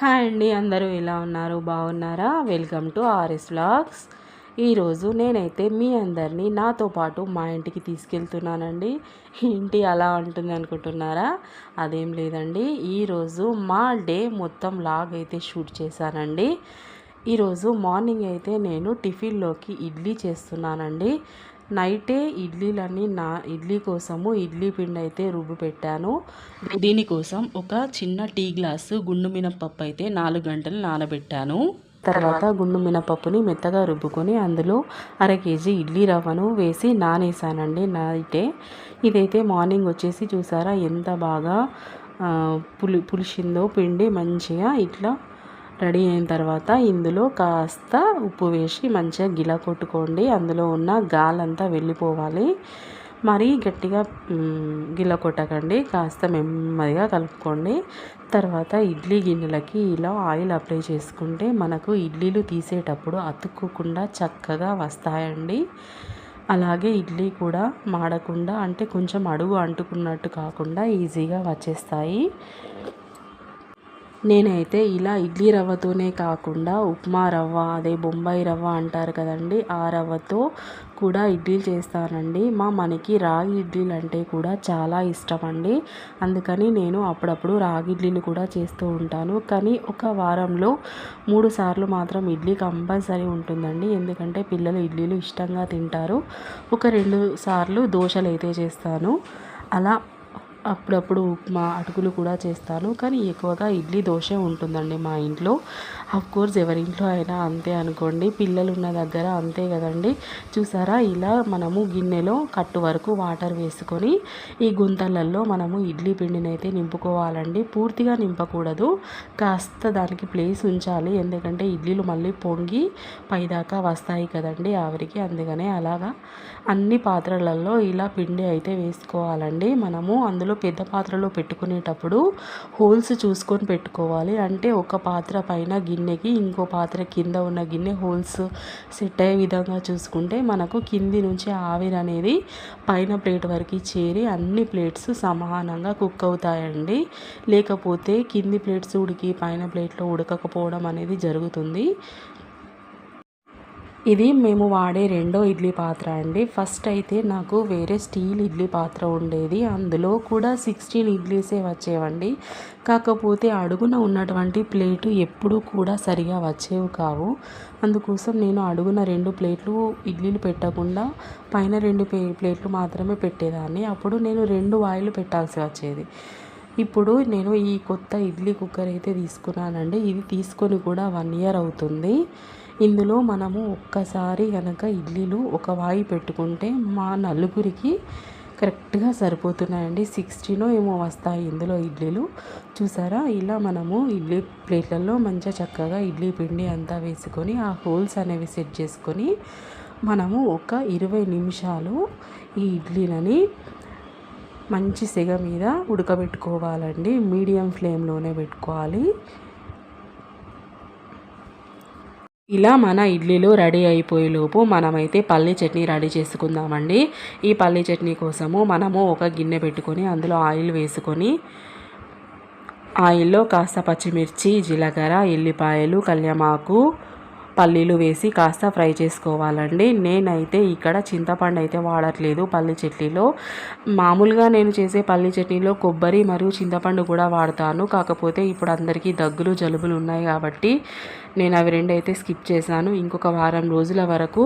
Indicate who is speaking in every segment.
Speaker 1: Hi అండి అందరూ ఎలా ఉన్నారు? బాగున్నారా? Welcome to RS vlogs. ఈరోజు నేనైతే మీ అందరినీ నాతో పాటు మా ఇంటికి తీసుకెళ్తున్నానండి. ఇంటి అలా ఉంటుంది అనుకుంటున్నారా? అదేం లేదండి. ఈరోజు మా డే మొత్తం లాగ్ అయితే షూట్ చేశానండి. ఈరోజు మార్నింగ్ అయితే నేను టిఫిన్లోకి ఇడ్లీ చేస్తున్నానండి. నైటే ఇడ్లీలన్నీ నా ఇడ్లీ కోసము ఇడ్లీ పిండి అయితే రుబ్బు పెట్టాను. దీనికోసం ఒక చిన్న టీ గ్లాసు గుండు మినపప్పు అయితే నాలుగు గంటలు నానబెట్టాను. తర్వాత గుండు మినపప్పుని మెత్తగా రుబ్బుకొని అందులో అర కేజీ ఇడ్లీ రవ్వను వేసి నానేసానండి నైటే. ఇదైతే మార్నింగ్ వచ్చేసి చూసారా ఎంత బాగా పులి పులిసిందో పిండి మంచిగా ఇట్లా రెడీ అయిన తర్వాత ఇందులో కాస్త ఉప్పు వేసి మంచిగా గిల కొట్టుకోండి. అందులో ఉన్న గాలంతా వెళ్ళిపోవాలి. మరీ గట్టిగా గిల కొట్టకండి. కాస్త నెమ్మదిగా కలుపుకోండి. తర్వాత ఇడ్లీ గిన్నెలకి ఇలా ఆయిల్ అప్లై చేసుకుంటే మనకు ఇడ్లీలు తీసేటప్పుడు అతుక్కోకుండా చక్కగా వస్తాయండి. అలాగే ఇడ్లీ కూడా మాడకుండా అంటే కొంచెం అడుగు అంటుకున్నట్టు కాకుండా ఈజీగా వచ్చేస్తాయి. నేనైతే ఇలా ఇడ్లీ రవ్వతోనే కాకుండా ఉప్మా రవ్వ అదే బొంబాయి రవ్వ అంటారు కదండి ఆ రవ్వతో కూడా ఇడ్లీలు చేస్తానండి. మా మనకి రాగి ఇడ్లీలు అంటే కూడా చాలా ఇష్టం అండి అందుకని నేను అప్పుడప్పుడు రాగి ఇడ్లీలు కూడా చేస్తూ ఉంటాను. కానీ ఒక వారంలో మూడు సార్లు మాత్రం ఇడ్లీ కంపల్సరీ ఉంటుందండి. ఎందుకంటే పిల్లలు ఇడ్లీలు ఇష్టంగా తింటారు. ఒక రెండు సార్లు దోశలు అయితే చేస్తాను. అలా అప్పుడప్పుడు ఉప్మా అటుకులు కూడా చేస్తాను. కానీ ఎక్కువగా ఇడ్లీ దోశ ఉంటుందండి మా ఇంట్లో. కోర్స్ ఎవరింట్లో అయినా అంతే అనుకోండి. పిల్లలు ఉన్న దగ్గర అంతే కదండి. చూసారా? ఇలా మనము గిన్నెలో కట్టు వరకు వాటర్ వేసుకొని ఈ గుంతలలో మనము ఇడ్లీ పిండిని అయితే నింపుకోవాలండి. పూర్తిగా నింపకూడదు. కాస్త దానికి ప్లేస్ ఉంచాలి. ఎందుకంటే ఇడ్లీలు మళ్ళీ పొంగి పైదాకా వస్తాయి కదండి ఆవిరికి. అందుకనే అలాగా అన్ని పాత్రలలో ఇలా పిండి అయితే వేసుకోవాలండి. మనము అందులో పెద్ద పాత్రలో పెట్టుకునేటప్పుడు హోల్స్ చూసుకొని పెట్టుకోవాలి. అంటే ఒక పాత్ర పైన గిన్నెకి ఇంకో పాత్ర కింద ఉన్న గిన్నె హోల్స్ సెట్ అయ్యే విధంగా చూసుకుంటే మనకు కింది నుంచి ఆవిరి అనేది పైన ప్లేట్ వరకు చేరి అన్ని ప్లేట్స్ సమానంగా కుక్ అవుతాయండి. లేకపోతే కింది ప్లేట్స్ ఉడికి పైన ప్లేట్లో ఉడకకపోవడం అనేది జరుగుతుంది. ఇది మేము వాడే రెండో ఇడ్లీ పాత్ర అండి. ఫస్ట్ అయితే నాకు వేరే స్టీల్ ఇడ్లీ పాత్ర ఉండేది. అందులో కూడా సిక్స్టీన్ ఇడ్లీసే వచ్చేవండి. కాకపోతే అడుగున ఉన్నటువంటి ప్లేటు ఎప్పుడూ కూడా సరిగా వచ్చేవి కావు. అందుకోసం నేను అడుగున రెండు ప్లేట్లు ఇడ్లీలు పెట్టకుండా పైన రెండు ప్లేట్లు మాత్రమే పెట్టేదాన్ని. అప్పుడు నేను రెండు వాయిలు పెట్టాల్సి వచ్చేది. ఇప్పుడు నేను ఈ కొత్త ఇడ్లీ కుక్కర్ అయితే తీసుకున్నానండి. ఇది తీసుకొని కూడా వన్ ఇయర్ అవుతుంది. ఇందులో మనము ఒక్కసారి కనుక ఇడ్లీలు ఒక వాయి పెట్టుకుంటే మా నలుగురికి కరెక్ట్గా సరిపోతున్నాయండి. సిక్స్టీనో ఏమో వస్తాయి ఇందులో ఇడ్లీలు చూసారా? ఇలా మనము ఇడ్లీ ప్లేట్లలో మంచిగా చక్కగా ఇడ్లీ పిండి అంతా వేసుకొని ఆ హోల్స్ అనేవి సెట్ చేసుకొని మనము ఒక ఇరవై నిమిషాలు ఈ ఇడ్లీలని మంచి సెగ మీద ఉడకబెట్టుకోవాలండి. మీడియం ఫ్లేమ్లోనే పెట్టుకోవాలి. ఇలా మన ఇడ్లీలు రెడీ అయిపోయేలోపు మనమైతే పల్లీ చట్నీ రెడీ చేసుకుందామండి. ఈ పల్లీ చట్నీ కోసము మనము ఒక గిన్నె పెట్టుకొని అందులో ఆయిల్ వేసుకొని ఆయిల్లో కాస్త పచ్చిమిర్చి జీలకర్ర ఎల్లిపాయలు కళ్యామాకు పల్లీలు వేసి కాస్త ఫ్రై చేసుకోవాలండి. నేనైతే ఇక్కడ చింతపండు అయితే వాడట్లేదు పల్లి చట్నీలో. మామూలుగా నేను చేసే పల్లి చట్నీలో కొబ్బరి మరియు చింతపండు కూడా వాడతాను. కాకపోతే ఇప్పుడు అందరికీ దగ్గులు జలుబులు ఉన్నాయి కాబట్టి నేను అవి రెండు అయితే స్కిప్ చేశాను. ఇంకొక వారం రోజుల వరకు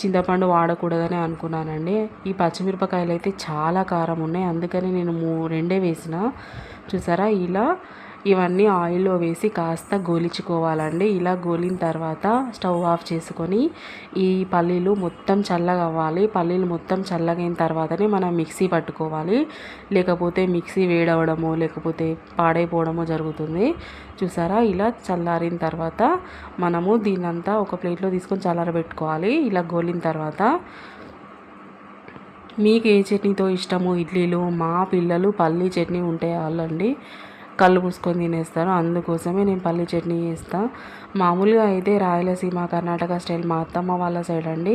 Speaker 1: చింతపండు వాడకూడదని అనుకున్నానండి. ఈ పచ్చిమిరపకాయలు అయితే చాలా కారం ఉన్నాయి. అందుకని నేను మూ రెండే వేసిన. చూసారా? ఇలా ఇవన్నీ ఆయిల్లో వేసి కాస్త గోలించుకోవాలండి. ఇలా గోలిన తర్వాత స్టవ్ ఆఫ్ చేసుకొని ఈ పల్లీలు మొత్తం చల్లగా అవ్వాలి. పల్లీలు మొత్తం చల్లగైన తర్వాతనే మనం మిక్సీ పట్టుకోవాలి. లేకపోతే మిక్సీ వేడవడము లేకపోతే పాడైపోవడము జరుగుతుంది. చూసారా? ఇలా చల్లారిన తర్వాత మనము దీన్నంతా ఒక ప్లేట్లో తీసుకొని చల్లారబెట్టుకోవాలి. ఇలా గోలిన తర్వాత మీకు ఏ చట్నీతో ఇష్టమో? ఇడ్లీలు? మా పిల్లలు పల్లీ చట్నీ ఉంటే వాళ్ళండి కళ్ళు పూసుకొని తినేస్తారు. అందుకోసమే నేను పల్లి చట్నీ చేస్తాను మామూలుగా అయితే రాయలసీమ కర్ణాటక స్టైల్ మా అత్తమ్మ వాళ్ళ సైడ్ అండి.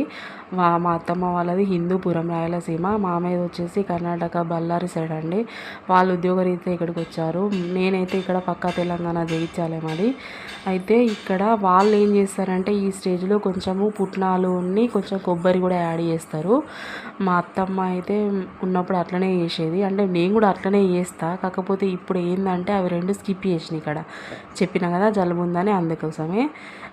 Speaker 1: మా మా అత్తమ్మ వాళ్ళది హిందూపురం రాయలసీమ. మామయ్యది వచ్చేసి కర్ణాటక బళ్ళారి సైడ్ అండి. వాళ్ళు ఉద్యోగరీత్యా ఇక్కడికి వచ్చారు. నేనైతే ఇక్కడ పక్కా తెలంగాణ జయించాలి మరి. అయితే ఇక్కడ వాళ్ళు ఏం చేస్తారంటే ఈ స్టేజ్లో కొంచెము పుట్నాలు ఉన్ని కొంచెం కొబ్బరి కూడా యాడ్ చేస్తారు. మా అత్తమ్మ అయితే ఉన్నప్పుడు అట్లనే చేసేది. అంటే నేను కూడా అట్లనే చేస్తా. కాకపోతే ఇప్పుడు ఏంటంటే అవి రెండు స్కిప్ చేసినాయి ఇక్కడ. చెప్పిన కదా జలుబు ఉందని అందుకోసమే.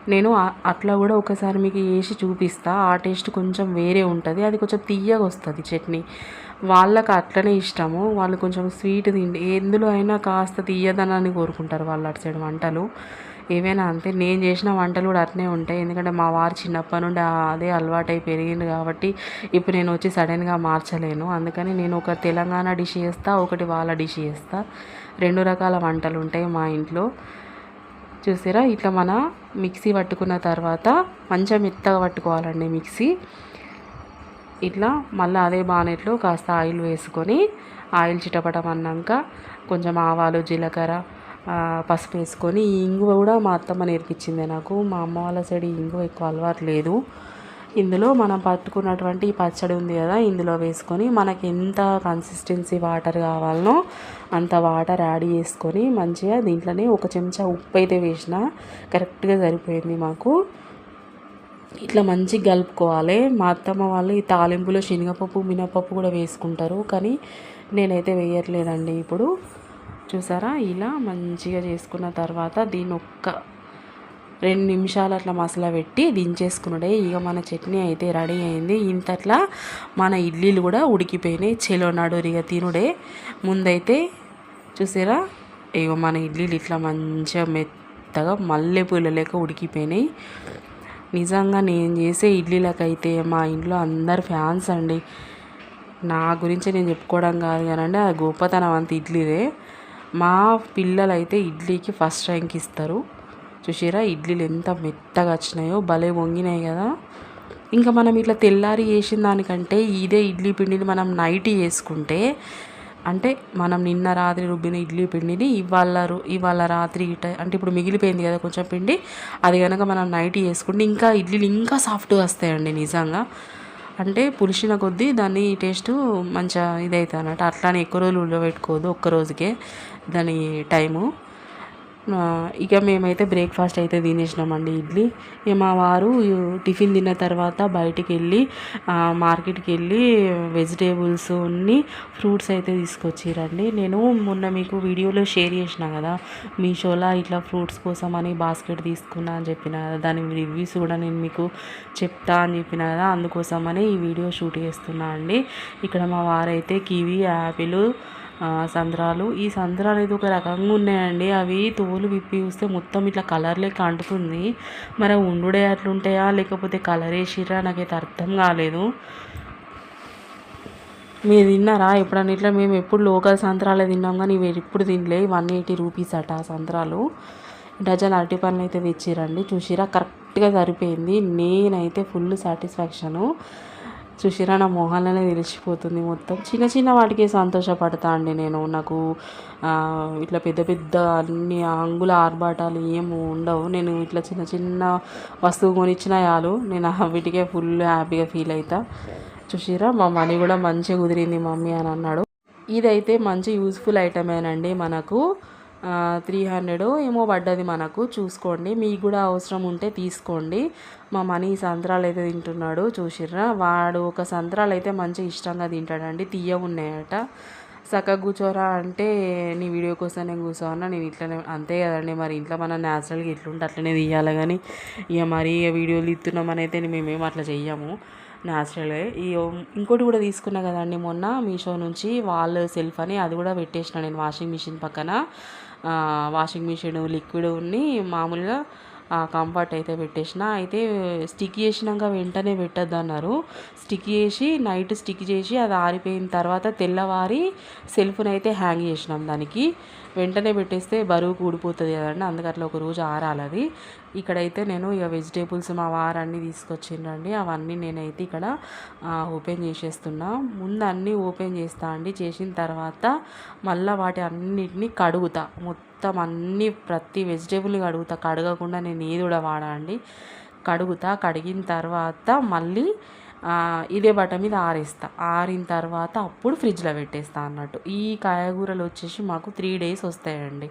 Speaker 1: నేను అట్లా కూడా ఒకసారి మీకు వేసి చూపిస్తా. ఆ టేస్ట్ కొంచెం కొంచెం వేరే ఉంటుంది. అది కొంచెం తీయగా వస్తుంది చట్నీ. వాళ్ళకి అట్లనే ఇష్టము. వాళ్ళు కొంచెం స్వీట్ తిండి ఎందులో అయినా కాస్త తీయదనాన్ని కోరుకుంటారు వాళ్ళు అటు సైడ్ వంటలు. ఏవైనా అంతే. నేను చేసిన వంటలు కూడా అట్నే ఉంటాయి. ఎందుకంటే మా వారు చిన్నప్పటి నుండి అదే అలవాటై పెరిగింది కాబట్టి ఇప్పుడు నేను వచ్చి సడన్గా మార్చలేను. అందుకని నేను ఒక తెలంగాణ డిష్ చేస్తా ఒకటి వాళ్ళ డిష్ చేస్తా. రెండు రకాల వంటలు ఉంటాయి మా ఇంట్లో. చూసారా? ఇట్లా మన మిక్సీ పట్టుకున్న తర్వాత మంచిగా మెత్తగా పట్టుకోవాలండి మిక్సీ. ఇట్లా మళ్ళీ అదే బానెట్లో కాస్త ఆయిల్ వేసుకొని ఆయిల్ చిటపటం అన్నాక కొంచెం ఆవాలు జీలకర్ర పసుపు వేసుకొని ఈ ఇంగువ కూడా మా అత్తమ్మ నేర్పించింది నాకు. మా అమ్మ వాళ్ళ సైడ్ ఇంగువ ఎక్కువ అలవాటు లేదు. ఇందులో మనం పట్టుకున్నటువంటి పచ్చడి ఉంది కదా ఇందులో వేసుకొని మనకి ఎంత కన్సిస్టెన్సీ వాటర్ కావాలనో అంత వాటర్ యాడ్ చేసుకొని మంచిగా దీంట్లోనే ఒక చెంచా ఉప్పు అయితే వేసిన కరెక్ట్గా సరిపోయింది మాకు. ఇట్లా మంచిగా కలుపుకోవాలి. మా అత్తమ్మ వాళ్ళు ఈ తాలింపులో శనగపప్పు మినపప్పు కూడా వేసుకుంటారు. కానీ నేనైతే వేయట్లేదండి ఇప్పుడు. చూసారా? ఇలా మంచిగా చేసుకున్న తర్వాత దీని ఒక్క రెండు నిమిషాలు అట్లా మసాలా పెట్టి దించేసుకున్నాడే. ఇక మన చట్నీ అయితే రెడీ అయింది. ఇంతట్లా మన ఇడ్లీలు కూడా ఉడికిపోయినాయి. చెలో నడురిగా తినుడే. ముందైతే చూసారా? ఇగో మన ఇడ్లీలు ఇట్లా మంచిగా మెత్తగా మల్లెపూల లెక్క ఉడికిపోయినాయి. నిజంగా నేను చేసే ఇడ్లీలకైతే మా ఇంట్లో అందరు ఫ్యాన్స్ అండి. నా గురించి నేను చెప్పుకోవడం కాదు కానండి ఆ గొప్పతనం అంత ఇడ్లీదే. మా పిల్లలైతే ఇడ్లీకి ఫస్ట్ ర్యాంక్ ఇస్తారు. చూసిరా ఇడ్లీలు ఎంత మెత్తగా వచ్చినాయో భలే వంగినాయి కదా. ఇంకా మనం ఇట్లా తెల్లారి చేసిన దానికంటే ఇదే ఇడ్లీ పిండిని మనం నైట్ చేసుకుంటే అంటే మనం నిన్న రాత్రి రుబ్బిన ఇడ్లీ పిండిని ఇవాళ రు- ఇవాళ రాత్రి ఇట అంటే ఇప్పుడు మిగిలిపోయింది కదా కొంచెం పిండి అది కనుక మనం నైట్ చేసుకుంటే ఇంకా ఇడ్లీలు ఇంకా సాఫ్ట్గా వస్తాయండి నిజంగా. అంటే పులిసిన కొద్దీ దాని టేస్ట్ మంచిగా ఇదైతే అన్నట్టు అట్లానే ఎక్కువ రోజులు ఉడబెట్టుకోవద్దు ఒక్క రోజుకే దాని టైము. ఇక మేమైతే బ్రేక్ఫాస్ట్ అయితే తినేసినామండి ఇడ్లీ. ఇక మా వారు టిఫిన్ తిన్న తర్వాత బయటికి వెళ్ళి మార్కెట్కి వెళ్ళి వెజిటేబుల్స్ ఉన్ని ఫ్రూట్స్ అయితే తీసుకొచ్చిరండి. నేను మొన్న మీకు వీడియోలో షేర్ చేసిన కదా మీషోలో ఇట్లా ఫ్రూట్స్ కోసం అని బాస్కెట్ తీసుకున్నా అని చెప్పిన కదా దాని రివ్యూస్ కూడా నేను మీకు చెప్తా అని చెప్పిన కదా అందుకోసమని ఈ వీడియో షూట్ చేస్తున్నా అండి. ఇక్కడ మా వారైతే కివీ యాపిల్ సంద్రాలు. సంత్రాలు ఈ సంత్రాలు అయితే ఒక రకంగా ఉన్నాయండి. అవి తోలు విప్పి చూస్తే మొత్తం ఇట్లా కలర్లే కంటుతుంది. అంటుతుంది మరి ఉండుడే అట్లుంటాయా? లేకపోతే కలర్ వేసిరా నాకైతే అర్థం కాలేదు. మీరు తిన్నారా? ఎప్పుడన్నా ఇట్లా మేము ఎప్పుడు లోకల్ సంత్రాలే తిన్నాం కానీ ఇవి ఎప్పుడు తినలే. వన్ ఎయిటీ రూపీస్ అట సంత్రాలు డజన్ అరటి పండ్లు అయితే తెచ్చిరండి చూసిరా కరెక్ట్గా సరిపోయింది. నేనైతే ఫుల్ సాటిస్ఫాక్షను. చూసిరా నా మొహాలనే తెలిసిపోతుంది మొత్తం. చిన్న చిన్న వాటికి సంతోషపడతా అండి నేను. నాకు ఇట్లా పెద్ద పెద్ద అన్ని అంగుల ఆర్భాటాలు ఏం ఉండవు. నేను ఇట్లా చిన్న చిన్న వస్తువు కొనిచ్చిన చాలు. నేను ఆ వీటికే ఫుల్ హ్యాపీగా ఫీల్ అవుతా చూసిరా మా మనీ కూడా మంచిగా కుదిరింది మమ్మీ అని అన్నాడు. ఇదైతే మంచి యూస్ఫుల్ ఐటమేనండి మనకు. త్రీ హండ్రెడ్ ఏమో పడ్డది మనకు. చూసుకోండి. మీకు కూడా అవసరం ఉంటే తీసుకోండి. మా మనీ సంత్రాలు అయితే తింటున్నాడు చూసిర్రా? వాడు ఒక సంత్రాలు అయితే మంచిగా ఇష్టంగా తింటాడండి. తీయ ఉన్నాయట. చక్కగా కూర్చోరా అంటే నీ వీడియో కోసం నేను కూర్చోన్నా నేను ఇట్లనే అంతే కదండి. మరి ఇంట్లో మనం న్యాచురల్గా ఇట్లుంటే అట్లనే తీయాలి కానీ ఇక మరి వీడియోలు ఇస్తున్నామని అయితే మేమేం అట్లా చెయ్యము. న్యాచురలే ఈ ఇంకోటి కూడా తీసుకున్నా కదండి మొన్న మీషో నుంచి వాల్ సెల్ఫ్ అని అది కూడా పెట్టేసిన నేను వాషింగ్ మిషన్ పక్కన. వాషింగ్ మిషన్ లిక్విడ్ ఉన్ని మామూలుగా కంఫర్ట్ అయితే పెట్టేసిన. అయితే స్టిక్ చేసినాక వెంటనే పెట్టద్దు అన్నారు స్టిక్ చేసి నైట్ స్టిక్ చేసి అది ఆరిపోయిన తర్వాత తెల్లవారి సెల్ఫ్ని అయితే హ్యాంగ్ చేసినాం దానికి. వెంటనే పెట్టేస్తే బరువు కూడిపోతుంది కదండి. అందుకట్లా ఒక రోజు ఆరాలది ఇక్కడైతే నేను ఇక వెజిటేబుల్స్ మా వారన్నీ తీసుకొచ్చిండ్రండి. అవన్నీ నేనైతే ఇక్కడ ఓపెన్ చేసేస్తున్నా. ముందు అన్నీ ఓపెన్ చేస్తా అండి. చేసిన తర్వాత మళ్ళీ వాటి అన్నిటినీ కడుగుతా. మొత్తం మొత్తం అన్ని ప్రతి వెజిటేబుల్ కడుగుతా. కడగకుండా నేను ఏది కూడా వాడా అండి. కడుగుతా. కడిగిన తర్వాత మళ్ళీ ఇదే బట్ట మీద ఆరేస్తా. ఆరిన తర్వాత అప్పుడు ఫ్రిడ్జ్లో పెట్టేస్తా అన్నట్టు. ఈ కాయగూరలు వచ్చేసి మాకు త్రీ డేస్ వస్తాయండి.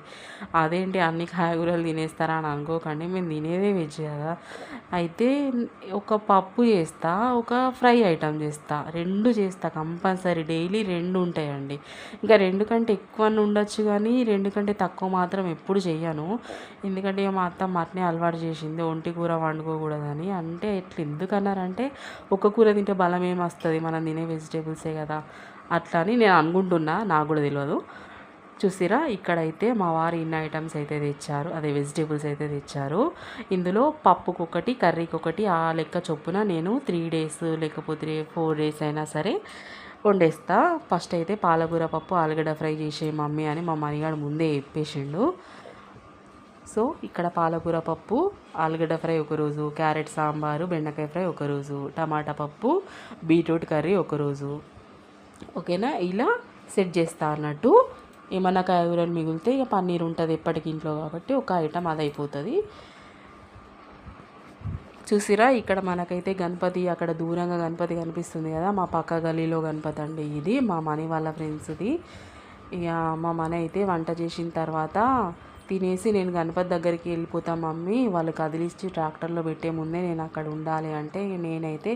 Speaker 1: అదేంటి అన్ని కాయగూరలు తినేస్తారా అని అనుకోకండి. మేము తినేదే వెజ్ కదా. అయితే ఒక పప్పు చేస్తా ఒక ఫ్రై ఐటమ్ చేస్తా. రెండు చేస్తా కంపల్సరీ. డైలీ రెండు ఉంటాయండి. ఇంకా రెండు కంటే ఎక్కువ ఉండొచ్చు కానీ రెండు కంటే తక్కువ మాత్రం ఎప్పుడు చేయను ఎందుకంటే మా అత్త మట్నే అలవాటు చేసింది ఒంటి కూర వండుకోకూడదని. అంటే ఎట్లా ఎందుకన్నారంటే ఒక కూర కూర తింటే బలం ఏం వస్తుంది? మనం తినే వెజిటేబుల్సే కదా. అట్లా అని నేను అనుకుంటున్నా. నాకు కూడా తెలియదు చూసిరా ఇక్కడైతే మా వారు ఇన్ని ఐటమ్స్ అయితే తెచ్చారు. అదే వెజిటేబుల్స్ అయితే తెచ్చారు. ఇందులో పప్పుకొకటి ఒకటి కర్రీకి ఒకటి ఆ లెక్క చొప్పున నేను త్రీ డేస్ లేకపోతే ఫోర్ డేస్ అయినా సరే వండేస్తా. ఫస్ట్ అయితే పాలకూర పప్పు ఆలుగడ్డ ఫ్రై చేసే మమ్మీ అని మా మనిగాడు ముందే చెప్పేసిండు. సో ఇక్కడ పాలకూర పప్పు ఆలుగడ్డ ఫ్రై ఒకరోజు క్యారెట్ సాంబారు బెండకాయ ఫ్రై ఒకరోజు టమాటా పప్పు బీట్రూట్ కర్రీ ఒకరోజు. ఓకేనా? ఇలా సెట్ చేస్తా అన్నట్టు. ఏమన్నా కాయగూరలు మిగిలితే ఇక పన్నీర్ ఉంటుంది ఎప్పటికి ఇంట్లో కాబట్టి ఒక ఐటమ్ అది అయిపోతుంది. చూసిరా ఇక్కడ మనకైతే గణపతి అక్కడ దూరంగా గణపతి కనిపిస్తుంది కదా మా పక్క గలీలో గణపతి అండి ఇది మా మనీ వాళ్ళ ఫ్రెండ్స్ది. ఇక మా మన అయితే వంట చేసిన తర్వాత తినేసి నేను గణపతి దగ్గరికి వెళ్ళిపోతా మమ్మీ. వాళ్ళు కదిలిచ్చి ట్రాక్టర్లో పెట్టే ముందే నేను అక్కడ ఉండాలి అంటే నేనైతే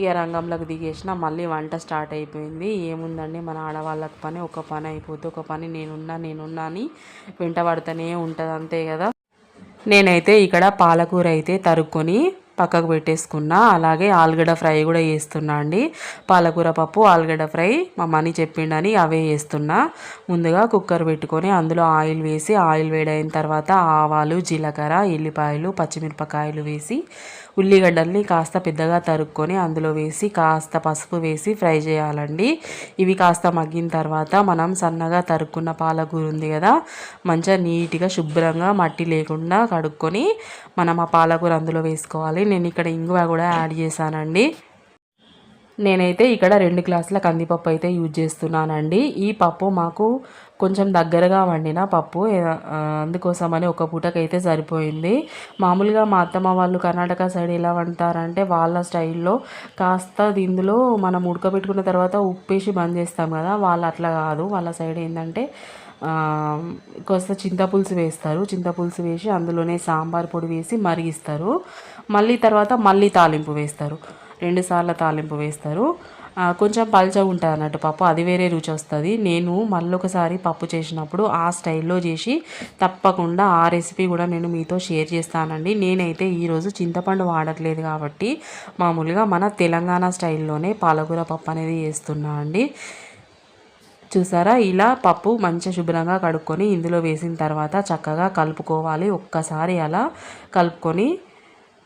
Speaker 1: ఇక రంగంలోకి దిగేసిన. మళ్ళీ వంట స్టార్ట్ అయిపోయింది. ఏముందండి? మన ఆడవాళ్ళకి పని ఒక పని అయిపోతే ఒక పని. నేనున్నా నేనున్నా అని వెంట పడుతూనే ఉంటుంది అంతే కదా. నేనైతే ఇక్కడ పాలకూర అయితే తరుక్కొని పక్కకు పెట్టేసుకున్నా అలాగే ఆలుగడ్డ ఫ్రై కూడా చేస్తున్నా అండి. పాలకూర పప్పు ఆలుగడ్డ ఫ్రై మా మనీ చెప్పిండని అవే చేస్తున్నా. ముందుగా కుక్కర్ పెట్టుకొని అందులో ఆయిల్ వేసి ఆయిల్ వేడైన తర్వాత ఆవాలు జీలకర్ర ఎల్లిపాయలు పచ్చిమిరపకాయలు వేసి ఉల్లిగడ్డల్ని కాస్త పెద్దగా తరుక్కొని అందులో వేసి కాస్త పసుపు వేసి ఫ్రై చేయాలండి. ఇవి కాస్త మగ్గిన తర్వాత మనం సన్నగా తరుక్కున్న పాలకూర ఉంది కదా మంచిగా నీట్గా శుభ్రంగా మట్టి లేకుండా కడుక్కొని మనం ఆ పాలకూర అందులో వేసుకోవాలి. నేను ఇక్కడ ఇంగువ కూడా యాడ్ చేశానండి. నేనైతే ఇక్కడ రెండు గ్లాసుల కందిపప్పు అయితే యూజ్ చేస్తున్నానండి. ఈ పప్పు మాకు కొంచెం దగ్గరగా వండిన పప్పు అందుకోసమని ఒక పూటకైతే సరిపోయింది. మామూలుగా మా అత్తమ్మ వాళ్ళు కర్ణాటక సైడ్ ఎలా వండుతారంటే వాళ్ళ స్టైల్లో కాస్త ఇందులో మనం ఉడకబెట్టుకున్న తర్వాత ఉప్పేసి బంద్ చేస్తాం కదా వాళ్ళు అట్లా కాదు. వాళ్ళ సైడ్ ఏంటంటే కొంత కాస్త చింతపులుసు వేస్తారు. చింతపులుసు వేసి అందులోనే సాంబార్ పొడి వేసి మరిగిస్తారు. మళ్ళీ తర్వాత మళ్ళీ తాలింపు వేస్తారు. రెండుసార్లు తాలింపు వేస్తారు. కొంచెం పల్చగా ఉంటుంది అన్నట్టు పప్పు. అది వేరే రుచి వస్తుంది. నేను మళ్ళొకసారి పప్పు చేసినప్పుడు ఆ స్టైల్లో చేసి తప్పకుండా ఆ రెసిపీ కూడా నేను మీతో షేర్ చేస్తానండి. నేనైతే ఈరోజు చింతపండు వాడట్లేదు కాబట్టి మామూలుగా మన తెలంగాణ స్టైల్లోనే పాలకూర పప్పు అనేది చేస్తున్నా అండి. చూసారా? ఇలా పప్పు మంచిగా శుభ్రంగా కడుక్కొని ఇందులో వేసిన తర్వాత చక్కగా కలుపుకోవాలి. ఒక్కసారి అలా కలుపుకొని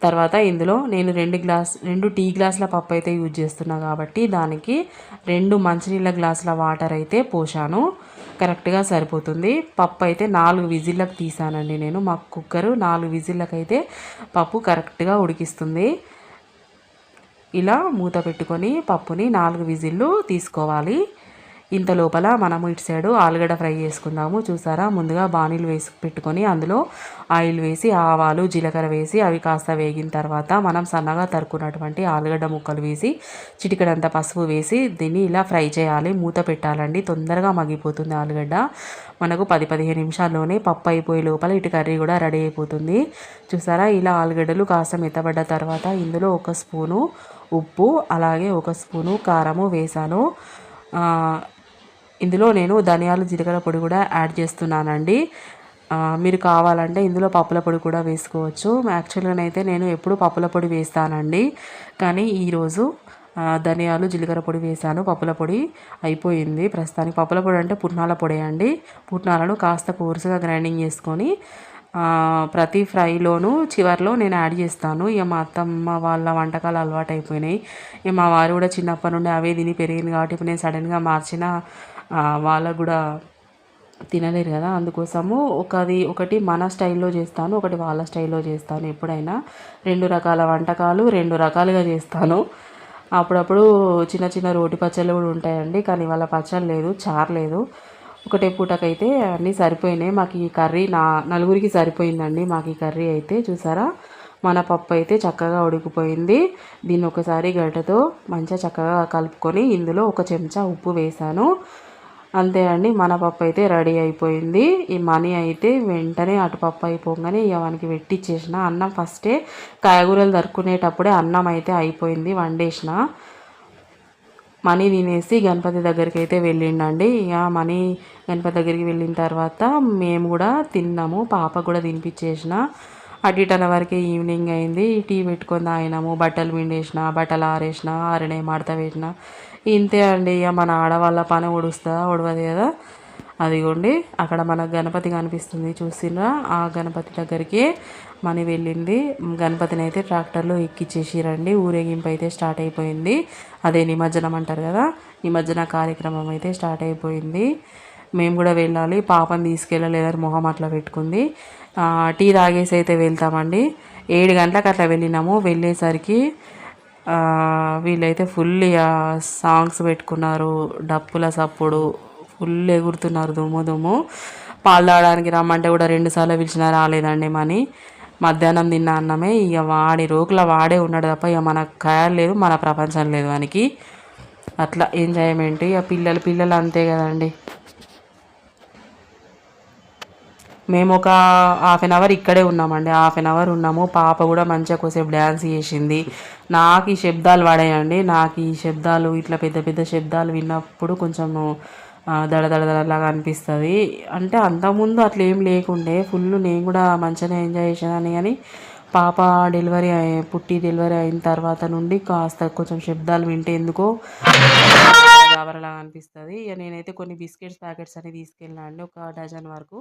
Speaker 1: తర్వాత ఇందులో నేను రెండు గ్లాస్ రెండు టీ గ్లాసుల పప్పు అయితే యూజ్ చేస్తున్నా కాబట్టి దానికి రెండు మంచినీళ్ళ గ్లాసుల వాటర్ అయితే పోసాను కరెక్ట్గా సరిపోతుంది. పప్పు అయితే నాలుగు విజిల్లకు తీసానండి నేను. మా కుక్కరు నాలుగు విజిల్లకు అయితే పప్పు కరెక్ట్గా ఉడికిస్తుంది. ఇలా మూత పెట్టుకొని పప్పుని నాలుగు విజిల్లు తీసుకోవాలి. ఇంత లోపల మనము ఇటు సైడు ఆలుగడ్డ ఫ్రై చేసుకుందాము. చూసారా? ముందుగా బాణీలు వేసి పెట్టుకొని అందులో ఆయిల్ వేసి ఆవాలు జీలకర్ర వేసి అవి కాస్త వేగిన తర్వాత మనం సన్నగా తరుకున్నటువంటి ఆలుగడ్డ ముక్కలు వేసి చిటికడంత పసుపు వేసి దీన్ని ఇలా ఫ్రై చేయాలి. మూత పెట్టాలండి. తొందరగా మగ్గిపోతుంది ఆలుగడ్డ. మనకు పది పదిహేను నిమిషాల్లోనే పప్పు అయిపోయే లోపల ఇటు కర్రీ కూడా రెడీ అయిపోతుంది. చూసారా? ఇలా ఆలుగడ్డలు కాస్త మెత్తబడ్డ తర్వాత ఇందులో ఒక స్పూను ఉప్పు అలాగే ఒక స్పూను కారము వేసాను ఇందులో నేను ధనియాలు జీలకర్ర పొడి కూడా యాడ్ చేస్తున్నానండి. మీరు కావాలంటే ఇందులో పప్పుల పొడి కూడా వేసుకోవచ్చు. యాక్చువల్గానైతే నేను ఎప్పుడు పప్పుల పొడి వేస్తానండి. కానీ ఈరోజు ధనియాలు జీలకర్ర పొడి వేసాను పప్పుల పొడి అయిపోయింది. ప్రస్తుతానికి పప్పుల పొడి అంటే పుట్నాల పొడి అండి. పుట్నాలను కాస్త కోర్సుగా గ్రైండింగ్ చేసుకొని ప్రతి ఫ్రైలోనూ చివర్లో నేను యాడ్ చేస్తాను. ఇక మా అత్తమ్మ వాళ్ళ వంటకాలు అలవాటు అయిపోయినాయి ఇక మా వారు కూడా చిన్నప్పటి నుండి అవే తిని పెరిగింది కాబట్టి ఇప్పుడు నేను సడన్గా మార్చిన వాళ్ళకు కూడా తినలేరు కదా. అందుకోసము ఒకది ఒకటి మన స్టైల్లో చేస్తాను ఒకటి వాళ్ళ స్టైల్లో చేస్తాను. ఎప్పుడైనా రెండు రకాల వంటకాలు రెండు రకాలుగా చేస్తాను. అప్పుడప్పుడు చిన్న చిన్న రోటి పచ్చళ్ళు కూడా ఉంటాయండి కానీ వాళ్ళ పచ్చళ్ళు లేదు చారు లేదు. ఒకటే పూటకైతే అన్నీ సరిపోయినాయి. మాకు ఈ కర్రీ నా నలుగురికి సరిపోయిందండి. మాకు ఈ కర్రీ అయితే చూసారా? మన పప్పు అయితే చక్కగా ఉడికిపోయింది. దీన్ని ఒకసారి గరిటెతో మంచిగా చక్కగా కలుపుకొని ఇందులో ఒక చెంచా ఉప్పు వేసాను అంతే అండి మన పప్పు అయితే రెడీ అయిపోయింది. ఈ మనీ అయితే వెంటనే అటు పప్పు అయిపోగానే ఇక పెట్టించేసిన పెట్టిచ్చేసిన. అన్నం ఫస్టే కాయగూరలు దరుకునేటప్పుడే అన్నం అయితే అయిపోయింది వండేసిన. మనీ తినేసి గణపతి దగ్గరికి అయితే వెళ్ళిండండి. ఇక మనీ గణపతి దగ్గరికి వెళ్ళిన తర్వాత మేము కూడా తిన్నాము పాప కూడా తినిపించేసిన. అటు ఇటన వరకే ఈవినింగ్ అయింది. టీ పెట్టుకొని తాగినాము బట్టలు పిండేసిన బట్టలు ఆరేసిన ఆరినే మడత పెట్టిన. ఇంతే అండి ఇక మన ఆడవాళ్ళ పని ఒడుస్తుందా ఉడవదు కదా. అదిగోండి అక్కడ మన గణపతి కనిపిస్తుంది చూసినా ఆ గణపతి దగ్గరికి మని వెళ్ళింది. గణపతిని అయితే ట్రాక్టర్లో ఎక్కిచ్చేసిరండి ఊరేగింపు అయితే స్టార్ట్ అయిపోయింది. అదే నిమజ్జనం అంటారు కదా నిమజ్జన కార్యక్రమం అయితే స్టార్ట్ అయిపోయింది. మేము కూడా వెళ్ళాలి పాపని తీసుకెళ్ళలేదని మొహం అట్లా పెట్టుకుంది. టీ తాగేసి అయితే వెళ్తామండి. ఏడు గంటలకు అట్లా వెళ్ళినాము వెళ్ళేసరికి వీళ్ళైతే ఫుల్ ఇక సాంగ్స్ పెట్టుకున్నారు. డప్పుల సప్పుడు ఫుల్ ఎగురుతున్నారు దుమ్ము దుమ్ము. పాలు తాగడానికి రమ్మంటే కూడా రెండు సార్లు పిలిచినా రాలేదండి మని. మధ్యాహ్నం తిన్న అన్నమే ఇక వాడి రోకుల వాడే ఉన్నాడు తప్ప ఇక మన ఖయాలు లేదు మన ప్రపంచం లేదు వానికి. అట్లా ఎంజాయ్మెంట్. ఇక పిల్లలు పిల్లలు అంతే కదండి. మేము ఒక హాఫ్ అన్ అవర్ ఇక్కడే ఉన్నామండి. హాఫ్ అన్ అవర్ ఉన్నాము. పాప కూడా మంచిగా కొసేపు డ్యాన్స్ చేసింది. నాకు ఈ శబ్దాలు పడాయండి. నాకు ఈ శబ్దాలు ఇట్లా పెద్ద పెద్ద శబ్దాలు విన్నప్పుడు కొంచెము దడదడదడలాగా దడ దడ దడలాగా అనిపిస్తుంది. అంటే అంతకుముందు అట్లా ఏం లేకుండే. ఫుల్ నేను కూడా మంచిగానే ఎంజాయ్ చేసేదాన్ని కానీ పాప డెలివరీ అయ్యి పుట్టి డెలివరీ అయిన తర్వాత నుండి కాస్త కొంచెం శబ్దాలు వింటే ఎందుకో గాబరలాగా అనిపిస్తుంది. ఇక నేనైతే కొన్ని బిస్కెట్స్ ప్యాకెట్స్ అని తీసుకెళ్ళినా అండి. ఒక డజన్ వరకు.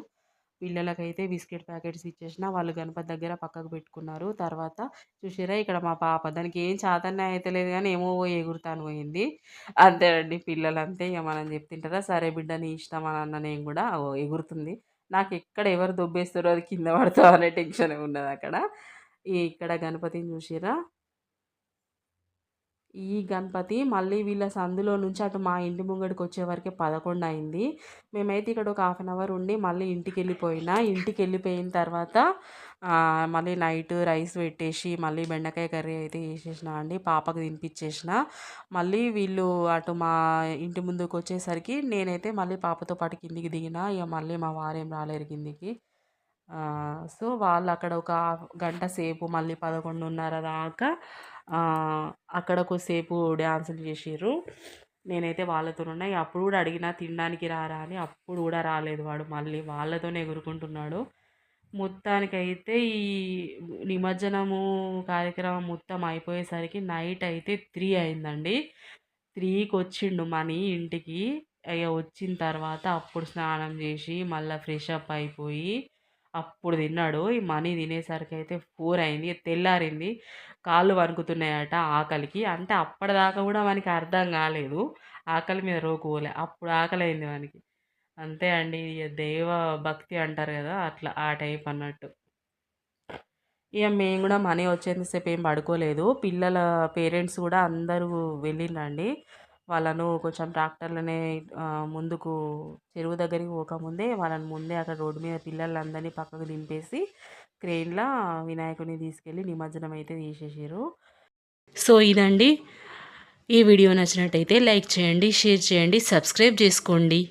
Speaker 1: పిల్లలకైతే బిస్కెట్ ప్యాకెట్స్ ఇచ్చేసిన వాళ్ళు గణపతి దగ్గర పక్కకు పెట్టుకున్నారు. తర్వాత చూసారా ఇక్కడ మా పాప దానికి ఏం చాతన్నే అయితే లేదు కానీ ఏమో ఎగురుతాను పోయింది. అంతే పిల్లలంతే ఏమనని మనం చెప్తుంటారా సరే బిడ్డ నీ ఇష్టం అని అన్న నేను కూడా ఎగురుతుంది. నాకు ఎక్కడ ఎవరు దొబ్బేస్తారో అది కింద పడతావు అనే టెన్షన్ ఉన్నది అక్కడ. ఇక్కడ గణపతిని చూసిరా ఈ గణపతి మళ్ళీ వీళ్ళ సందులో నుంచి అటు మా ఇంటి ముంగడికి వచ్చేవరకు పదకొండు అయింది. మేమైతే ఇక్కడ ఒక హాఫ్ అన్ అవర్ ఉండి మళ్ళీ ఇంటికి వెళ్ళిపోయినా ఇంటికి వెళ్ళిపోయిన తర్వాత మళ్ళీ నైట్ రైస్ పెట్టేసి మళ్ళీ బెండకాయ కర్రీ అయితే వేసేసిన అండి. పాపకు తినిపించేసిన మళ్ళీ వీళ్ళు అటు మా ఇంటి ముందుకు వచ్చేసరికి నేనైతే మళ్ళీ పాపతో పాటు కిందికి దిగిన. ఇక మళ్ళీ మా వారేం రాలేరు కిందికి. సో వాళ్ళు అక్కడ ఒక గంట సేపు మళ్ళీ పదకొండున్నర దాకా అక్కడ కొద్దిసేపు డ్యాన్సులు చేసిర్రు. నేనైతే వాళ్ళతో ఉన్నా ఇక అప్పుడు కూడా అడిగినా తినడానికి రారా అని అప్పుడు కూడా రాలేదు వాడు. మళ్ళీ వాళ్ళతోనే ఎగురుకుంటున్నాడు. మొత్తానికైతే ఈ నిమజ్జనము కార్యక్రమం మొత్తం అయిపోయేసరికి నైట్ అయితే త్రీ అయిందండి. త్రీకి వచ్చిండు మనీ ఇంటికి. ఇక వచ్చిన తర్వాత అప్పుడు స్నానం చేసి మళ్ళీ ఫ్రెష్ అప్ అయిపోయి అప్పుడు తిన్నాడు. ఈ మనీ తినేసరికి అయితే ఫోర్ అయింది. తెల్లారింది. కాళ్ళు వణుకుతున్నాయట ఆకలికి. అంటే అప్పటిదాకా కూడా మనకి అర్థం కాలేదు. ఆకలి మీద రోకుపోలే అప్పుడు ఆకలి అయింది మనకి. అంతే అండి. ఇక దైవ భక్తి అంటారు కదా అట్లా ఆ టైప్ అన్నట్టు. ఇక మేము కూడా మనీ వచ్చేంతసేపు ఏం పడుకోలేదు. పిల్లల పేరెంట్స్ కూడా అందరూ వెళ్ళిండ్రండి. వాళ్ళను కొంచెం ట్రాక్టర్లనే ముందుకు చెరువు దగ్గరికి పోకముందే వాళ్ళని ముందే అక్కడ రోడ్డు మీద పిల్లలందరినీ పక్కకు దింపేసి క్రెయిన్లో వినాయకుడిని తీసుకెళ్ళి నిమజ్జనం అయితే తీసేసారు సో ఇదండి. ఈ వీడియో నచ్చినట్టయితే లైక్ చేయండి షేర్ చేయండి సబ్స్క్రైబ్ చేసుకోండి.